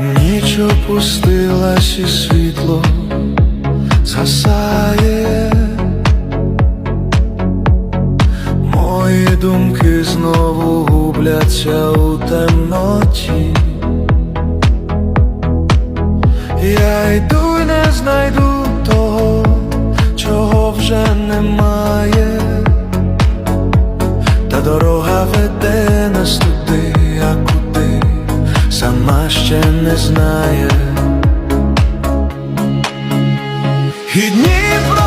Ніч опустилась і світло згасає. Мої думки знову губляться у темноті. Я йду й не знайду того, чого вже немає. Та дорога веде ще не знає. І Дніпро